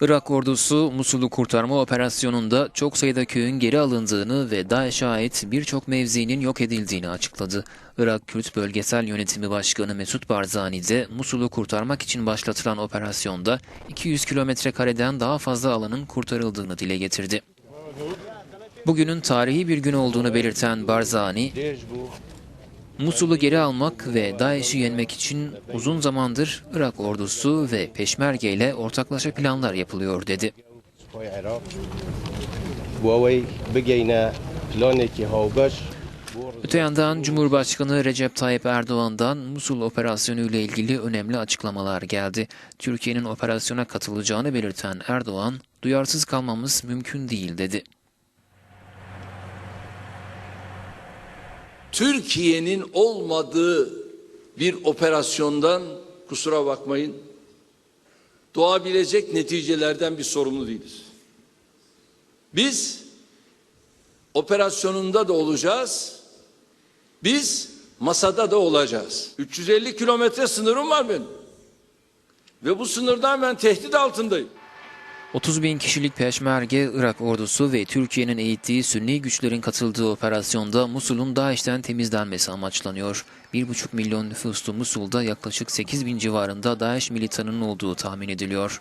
Irak ordusu Musul'u kurtarma operasyonunda çok sayıda köyün geri alındığını ve DAEŞ'e ait birçok mevzinin yok edildiğini açıkladı. Irak Kürt Bölgesel Yönetimi Başkanı Mesut Barzani de Musul'u kurtarmak için başlatılan operasyonda 200 kilometre kareden daha fazla alanın kurtarıldığını dile getirdi. Bugünün tarihi bir gün olduğunu belirten Barzani, Musul'u geri almak ve DAEŞ'i yenmek için uzun zamandır Irak ordusu ve Peşmerge ile ortaklaşa planlar yapılıyor dedi. Öte yandan Cumhurbaşkanı Recep Tayyip Erdoğan'dan Musul operasyonuyla ilgili önemli açıklamalar geldi. Türkiye'nin operasyona katılacağını belirten Erdoğan, duyarsız kalmamız mümkün değil dedi. Türkiye'nin olmadığı bir operasyondan kusura bakmayın doğabilecek neticelerden bir sorumlu değiliz. Biz operasyonunda da olacağız. Biz masada da olacağız. 350 kilometre sınırım var benim. Ve bu sınırdan ben tehdit altındayım. 30 bin kişilik Peşmerge, Irak ordusu ve Türkiye'nin eğittiği Sünni güçlerin katıldığı operasyonda Musul'un DAEŞ'ten temizlenmesi amaçlanıyor. 1,5 milyon nüfuslu Musul'da yaklaşık 8 bin civarında DAEŞ militanının olduğu tahmin ediliyor.